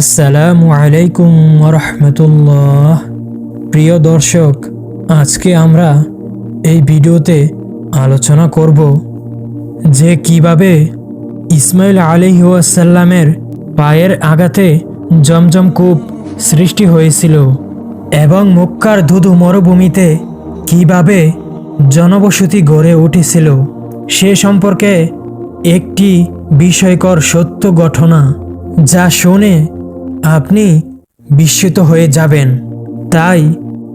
আসসালামু আলাইকুম রহমতুল্লাহ প্রিয় দর্শক, আজকে আমরা এই ভিডিওতে আলোচনা করব যে কীভাবে ইসমাইল আলিহাসাল্লামের পায়ের আঘাতে জমজম কূপ সৃষ্টি হয়েছিল এবং মক্কার ধুধু মরুভূমিতে কীভাবে জনবসতি গড়ে উঠেছিল সে সম্পর্কে একটি বিষয়কর সত্য ঘটনা যা শুনে আপনি বিস্মিত হয়ে যাবেন। তাই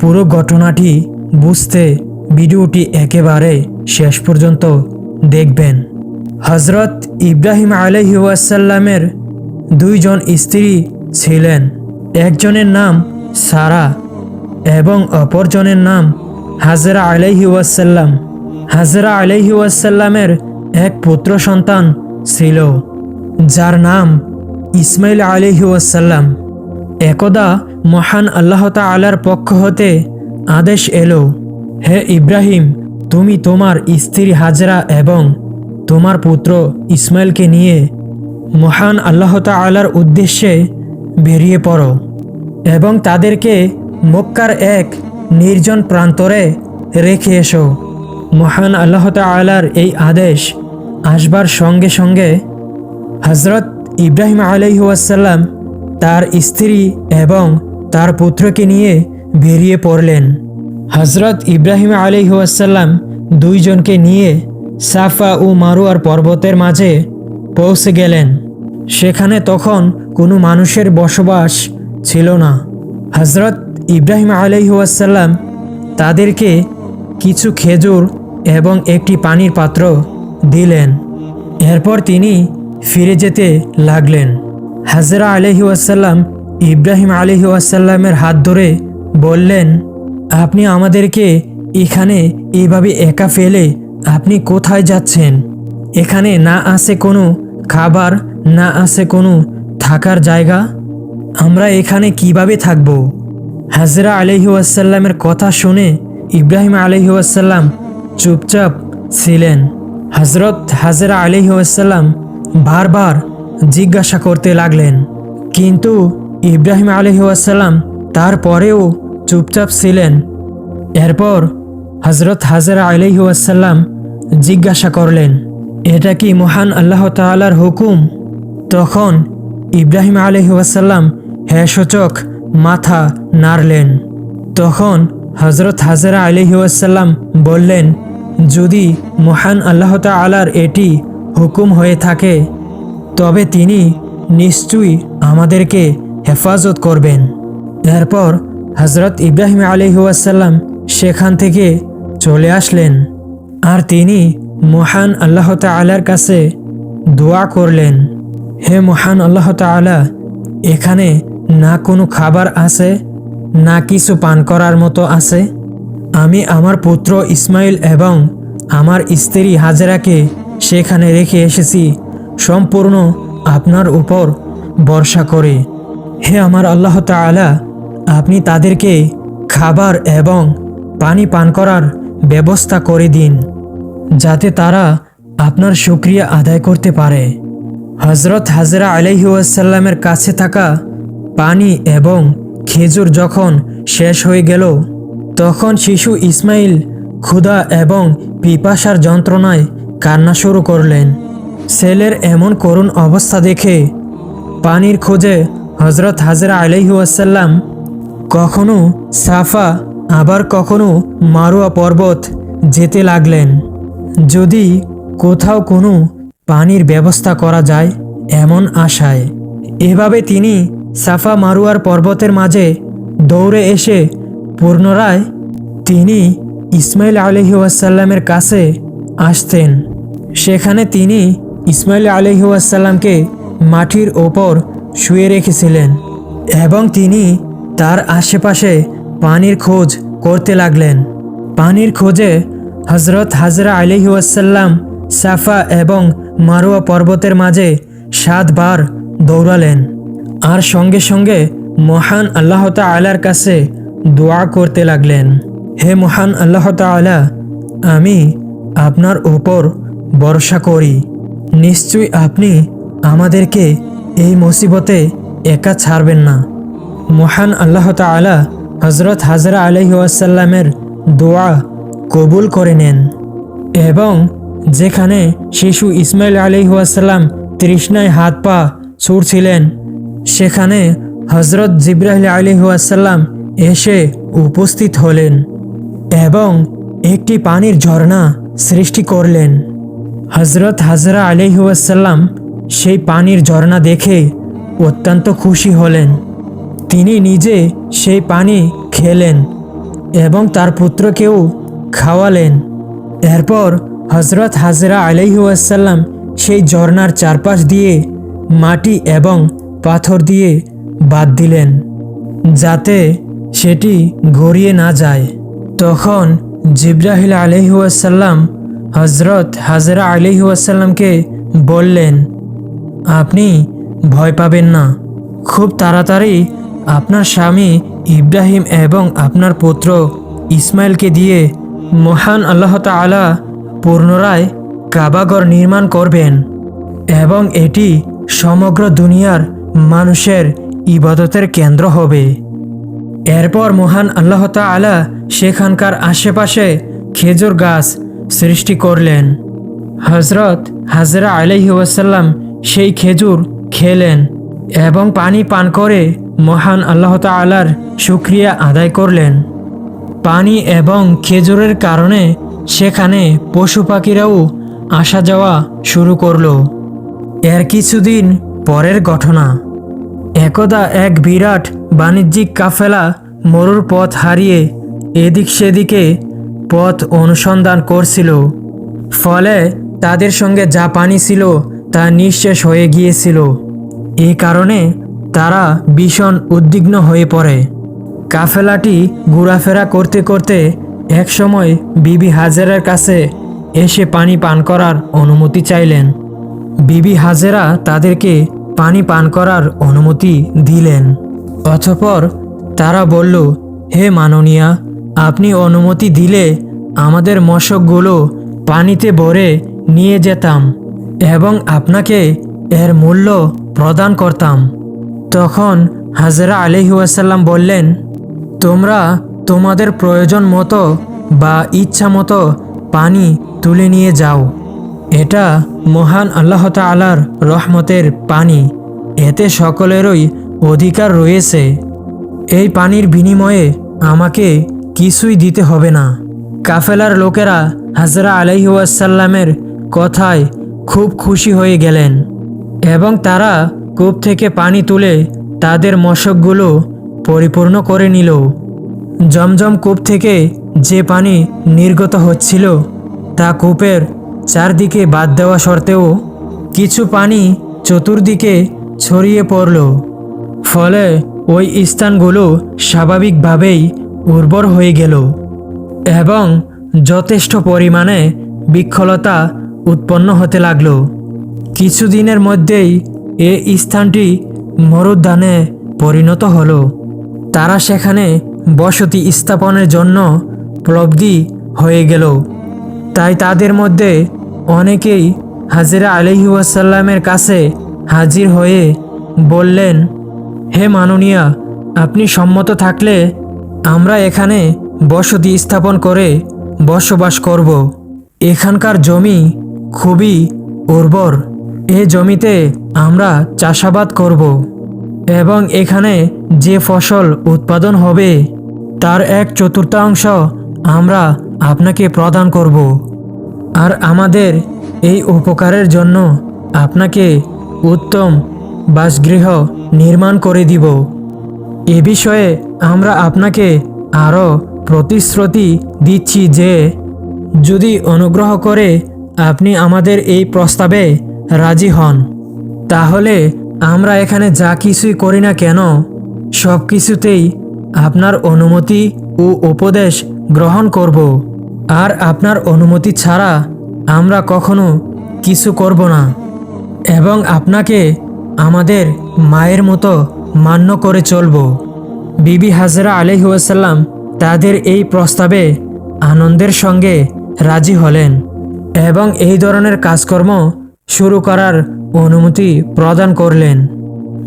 পুরো ঘটনাটি বুঝতে ভিডিওটি একেবারে শেষ পর্যন্ত দেখবেন। হজরত ইব্রাহিম আলহি ওয়াসাল্লামের দুইজন স্ত্রী ছিলেন। একজনের নাম সারা এবং অপরজনের নাম হাজরা আলহি ওয়াসাল্লাম। হাজরা আলহি ওয়াসাল্লামের এক পুত্র সন্তান ছিল, যার নাম ইসমাইল আলহি ওয়াসাল্লাম। একদা মহান আল্লাহ তালার পক্ষ হতে আদেশ এলো, হে ইব্রাহিম, তুমি তোমার স্ত্রী হাজরা এবং তোমার পুত্র ইসমাইলকে নিয়ে মহান আল্লাহ তালার উদ্দেশ্যে বেরিয়ে পড়ো এবং তাদেরকে মক্কার এক নির্জন প্রান্তরে রেখে এসো। মহান আল্লাহ তালার এই আদেশ আসবার সঙ্গে সঙ্গে হজরত ইব্রাহিম আলহিউসাল্লাম তার স্ত্রী এবং তার পুত্রকে নিয়ে বেরিয়ে পড়লেন। হজরত ইব্রাহিম আলহিউসাল্লাম দুইজনকে নিয়ে সাফা ও মারুয়ার পর্বতের মাঝে পৌঁছে গেলেন। সেখানে তখন কোনো মানুষের বসবাস ছিল না। হজরত ইব্রাহিম আলহিউসাল্লাম তাদেরকে কিছু খেজুর এবং একটি পানির পাত্র দিলেন। এরপর তিনি ফিরে যেতে লাগলেন। হাজরা আলহি ওয়াসাল্লাম ইব্রাহিম আলহি ওয়াসাল্লামের হাত ধরে বললেন, আপনি আমাদেরকে এখানে এভাবে একা ফেলে আপনি কোথায় যাচ্ছেন? এখানে না আছে কোনো খাবার, না আছে কোনো থাকার জায়গা? আমরা এখানে কীভাবে থাকব? হাজরা আলহি ওয়াসাল্লামের কথা শুনে ইব্রাহিম আলহি ওয়াসাল্লাম চুপচাপ ছিলেন। হজরত হাজরা আলহি ওয়াসাল্লাম বারবার জিজ্ঞাসা করতে লাগলেন। কিন্তু ইব্রাহিম আলহিউসাল্লাম তারপরেও চুপচাপ ছিলেন। এরপর হজরত হাজরা আলহিউসাল্লাম জিজ্ঞাসা করলেন, এটা কি মহান আল্লাহ তালার হুকুম? তখন ইব্রাহিম আলহিউসাল্লাম হ্যাসচক মাথা নাড়লেন। তখন হজরত হাজরা আলহিউসাল্লাম বললেন, যদি মহান আল্লাহ তালার এটি হুকুম হয়ে থাকে, তবে তিনি নিশ্চয়ই আমাদেরকে হেফাজত করবেন। এরপর হজরত ইব্রাহিম আলিহাসাল্লাম সেখান থেকে চলে আসলেন আর তিনি মহান আল্লাহ তালার কাছে দোয়া করলেন, হে মহান আল্লাহ তালা এখানে না কোনো খাবার আছে, না কিছু পান করার মতো আছে? আমি আমার পুত্র ইসমাইল এবং আমার স্ত্রী হাজরাকে সেখানে রেখে এসেছি। সম্পূর্ণ আপনার উপর বর্ষা করে। হে আমার আল্লাহ তালা আপনি তাদেরকে খাবার এবং পানি পান করার ব্যবস্থা করে দিন, যাতে তারা আপনার সুক্রিয়া আদায় করতে পারে। হজরত হাজরা আলহিউসাল্লামের কাছে থাকা পানি এবং খেজুর যখন শেষ হয়ে গেল, তখন শিশু ইসমাইল ক্ষুধা এবং পিপাসার যন্ত্রণায় কান্না শুরু করলেন। ছেলের এমন করুণ অবস্থা দেখে পানির খোঁজে হজরত হাজরা আলহিউসাল্লাম কখনো সাফা, আবার কখনো মারুয়া পর্বত যেতে লাগলেন। যদি কোথাও কোনো পানির ব্যবস্থা করা যায় এমন আশায়। এভাবে তিনি সাফা মারুয়ার পর্বতের মাঝে দৌড়ে এসে পুনরায় তিনি ইসমাইল আলহিউসাল্লামের কাছে আসতেন। সেখানে তিনি ইসমাইল আলহিউসাল্লামকে মাটির ওপর শুয়ে রেখেছিলেন এবং তিনি তার আশেপাশে পানির খোঁজ করতে লাগলেন। পানির খোঁজে হজরত হাজরা আলিহাসাল্লাম সাফা এবং মারুয়া পর্বতের মাঝে সাতবার দৌড়ালেন আর সঙ্গে সঙ্গে মহান আল্লাহ তালার কাছে দোয়া করতে লাগলেন। হে মহান আল্লাহ তালা আমি আপনার উপর ভরসা করি। নিশ্চয়ই আপনি আমাদেরকে এই মুসিবতে একা ছাড়বেন না। মহান আল্লাহ তালা হজরত হাজরা আলহি আসাল্লামের দোয়া কবুল করে নেন এবং যেখানে শিশু ইসমাইল আলহিহাসাল্লাম তৃষ্ণায় হাত পা ছুটছিলেন সেখানে হজরত জিব্রাহিল আলহিহাসাল্লাম এসে উপস্থিত হলেন এবং একটি পানির ঝর্ণা সৃষ্টি করলেন। হজরত হাজরা আলহিউসাল্লাম সেই পানির ঝর্ণা দেখে অত্যন্ত খুশি হলেন। তিনি নিজে সেই পানি খেলেন এবং তার পুত্রকেও খাওয়ালেন। এরপর হজরত হাজরা আলহিউসাল্লাম সেই ঝর্ণার চারপাশ দিয়ে মাটি এবং পাথর দিয়ে বাদ দিলেন, যাতে সেটি গড়িয়ে না যায়। তখন জিব্রাহিল আলহিউসাল্লাম হজরত হাজরা আলহিউসাল্লামকে বললেন, আপনি ভয় পাবেন না। খুব তাড়াতাড়ি আপনার স্বামী ইব্রাহিম এবং আপনার পুত্র ইসমাইলকে দিয়ে মহান আল্লাহ তালা পুনরায় কাবাগর নির্মাণ করবেন এবং এটি সমগ্র দুনিয়ার মানুষের ইবাদতের কেন্দ্র হবে। এরপর মহান আল্লাহ তালা সেখানকার আশেপাশে খেজুর গাছ সৃষ্টি করলেন। হজরত হাজরা আলহি ওয়াসাল্লাম সেই খেজুর খেলেন এবং পানি পান করে মহান আল্লাহ তালার শুক্রিয়া আদায় করলেন। পানি এবং খেজুরের কারণে সেখানে পশু পাখিরাও আসা যাওয়া শুরু করল। এর কিছুদিন পরের ঘটনা। একদা এক বিরাট বাণিজ্যিক কাফেলা মরুর পথ হারিয়ে এদিক সেদিকে পথ অনুসন্ধান করছিল। ফলে তাদের সঙ্গে যা পানি ছিল তা নিঃশেষ হয়ে গিয়েছিল। এই কারণে তারা ভীষণ উদ্বিগ্ন হয়ে পড়ে। কাফেলাটি ঘোরাফেরা করতে করতে একসময় বিবি হাজেরার কাছে এসে পানি পান করার অনুমতি চাইলেন। বিবি হাজেরা তাদেরকে পানি পান করার অনুমতি দিলেন। অতঃপর তারা বলল, হে মাননীয়া, আপনি অনুমতি দিলে আমাদের মশকগুলো পানিতে ভরে নিয়ে যেতাম এবং আপনাকে এর মূল্য প্রদান করতাম। তখন হাজরা আলহিউসাল্লাম বললেন, তোমরা তোমাদের প্রয়োজন মতো বা ইচ্ছা মতো পানি তুলে নিয়ে যাও। এটা মহান আল্লাহ তালার রহমতের পানি। এতে সকলেরই অধিকার রয়েছে। এই পানির বিনিময়ে আমাকে কিছুই দিতে হবে না। কাফেলার লোকেরা হাজরা আলহিউসাল্লামের কথায় খুব খুশি হয়ে গেলেন এবং তারা কূপ থেকে পানি তুলে তাদের মশকগুলো পরিপূর্ণ করে নিল। জমজম কূপ থেকে যে পানি নির্গত হচ্ছিল, তা কূপের চারদিকে বাদ দেওয়া সত্ত্বেও কিছু পানি চতুর্দিকে ছড়িয়ে পড়ল। ফলে ওই স্থানগুলো স্বাভাবিকভাবেই উর্বর হয়ে গেল এবং যথেষ্ট পরিমাণে বৃক্ষলতা উৎপন্ন হতে লাগল। কিছুদিনের মধ্যেই এ স্থানটি মরুদ্যানে পরিণত হলো। তারা সেখানে বসতি স্থাপনের জন্য প্লব্ধি হয়ে গেল। তাই তাদের মধ্যে অনেকেই হাজিরা আলহি ওয়াসাল্লামের কাছে হাজির হয়ে বললেন হে মাননীয়া, আপনি সম্মত থাকলে আমরা এখানে বসতি স্থাপন করে বসবাস করব। এখানকার জমি খুবই উর্বর। এ জমিতে আমরা চাষাবাদ করব এবং এখানে যে ফসল উৎপাদন হবে, তার এক চতুর্থাংশ আমরা আপনাকে প্রদান করব। আর আমাদের এই উপকারের জন্য আপনাকে উত্তম বাসগৃহ নির্মাণ করে দিব। এ বিষয়ে আমরা আপনাকে আরও প্রতিশ্রুতি দিচ্ছি যে, যদি অনুগ্রহ করে আপনি আমাদের এই প্রস্তাবে রাজি হন, তাহলে আমরা এখানে যা কিছুই করি না কেন, সব কিছুতেই আপনার অনুমতি ও উপদেশ গ্রহণ করব। আর আপনার অনুমতি ছাড়া আমরা কখনো কিছু করব না। এবং আপনাকে আমাদের মায়ের মতো মান্য করে চলব। বিবি হাজরা আলহিউসাল্লাম তাদের এই প্রস্তাবে আনন্দের সঙ্গে রাজি হলেন এবং এই ধরনের কাজকর্ম শুরু করার অনুমতি প্রদান করলেন।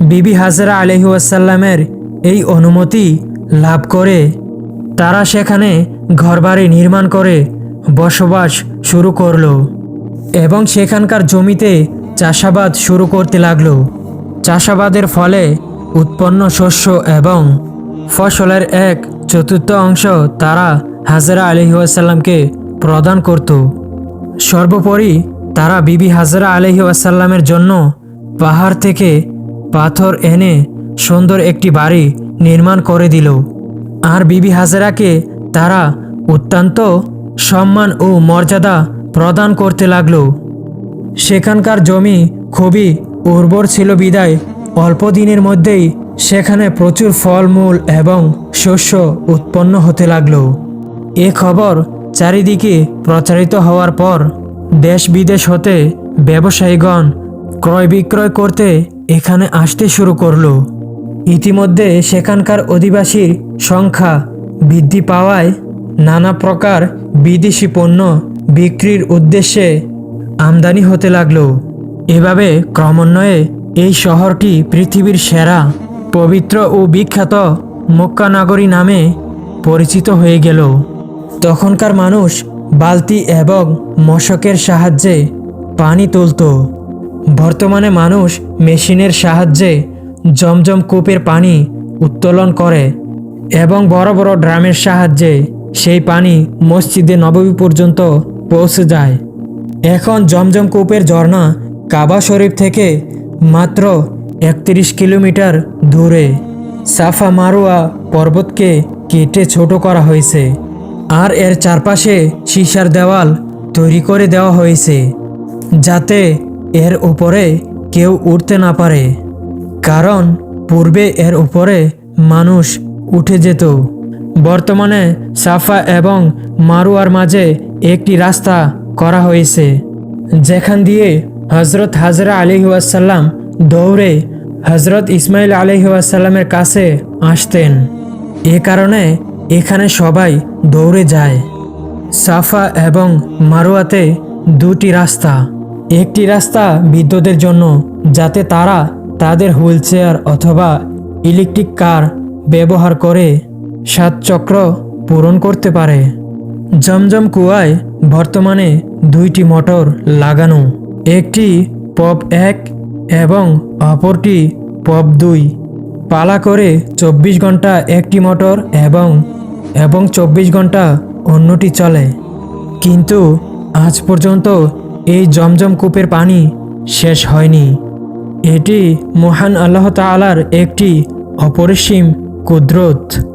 বিবি হাজরা আলহিউসাল্লামের এই অনুমতি লাভ করে তারা সেখানে ঘরবাড়ি নির্মাণ করে বসবাস শুরু করল এবং সেখানকার জমিতে চাষাবাদ শুরু করতে লাগল। চাষাবাদের ফলে উৎপন্ন শস্য এবং ফসলের এক চতুর্থ অংশ তারা হাজরা আলহিউসাল্লামকে প্রদান করত। সর্বোপরি তারা বিবি হাজরা আলহিউসাল্লামের জন্য পাহাড় থেকে পাথর এনে সুন্দর একটি বাড়ি নির্মাণ করে দিল। আর বিবি হাজরাকে তারা অত্যন্ত সম্মান ও মর্যাদা প্রদান করতে লাগল। সেখানকার জমি খুবই উর্বর ছিল বিদায়। অল্প দিনের মধ্যেই সেখানে প্রচুর ফলমূল এবং শস্য উৎপন্ন হতে লাগল। এ খবর চারিদিকে প্রচারিত হওয়ার পর দেশ বিদেশ হতে ব্যবসায়ীগণ ক্রয় বিক্রয় করতে এখানে আসতে শুরু করল। ইতিমধ্যে সেখানকার অধিবাসীর সংখ্যা বৃদ্ধি পাওয়ায় নানা প্রকার বিদেশি পণ্য বিক্রির উদ্দেশ্যে আমদানি হতে লাগল। এভাবে ক্রমান্বয়ে এই শহরটি পৃথিবীর সেরা, পবিত্র ও বিখ্যাত মক্কা নগরী নামে পরিচিত হয়ে গেল। তখনকার মানুষ বালতি এবং মশকের সাহায্যে পানি তুলত। বর্তমানে মানুষ মেশিনের সাহায্যে জমজম কূপের পানি উত্তোলন করে এবং বড় বড় ড্রামের সাহায্যে সেই পানি মসজিদে নববী পর্যন্ত পৌঁছে যায়। এখন জমজম কূপের ঝর্ণা কাবা শরীফ থেকে মাত্র একত্রিশ কিলোমিটার দূরে সাফা মারুয়া পর্বতকে কেটে ছোট করা হয়েছে আর এর চারপাশে সীসার দেওয়াল তৈরি করে দেওয়া হয়েছে যাতে এর উপরে কেউ উঠতে না পারে। কারণ পূর্বে এর উপরে মানুষ উঠে যেত। বর্তমানে সাফা এবং মারুয়ার মাঝে একটি রাস্তা করা হয়েছে, যেখান দিয়ে হজরত হাজরা আলিহাসাল্লাম দৌড়ে হজরত ইসমাইল আলিহাসাল্লামের কাছে আসতেন। এ কারণে এখানে সবাই দৌড়ে যায়। সাফা এবং মারুয়াতে দুটি রাস্তা। একটি রাস্তা বৃদ্ধদের জন্য, যাতে তারা তাদের হুইল চেয়ার অথবা ইলেকট্রিক কার ব্যবহার করে সাত চক্র পূরণ করতে পারে। জমজম কুয়ায় বর্তমানে দুইটি মোটর লাগানো। একটি পপ এক এবং অপরটি পপ দুই। পালা করে চব্বিশ ঘণ্টা একটি মোটর এবং এবং চব্বিশ ঘণ্টা অন্যটি চলে। কিন্তু আজ পর্যন্ত এই জমজম কূপের পানি শেষ হয়নি। এটি মহান আল্লাহ তাআলার একটি অপরিসীম কুদরত।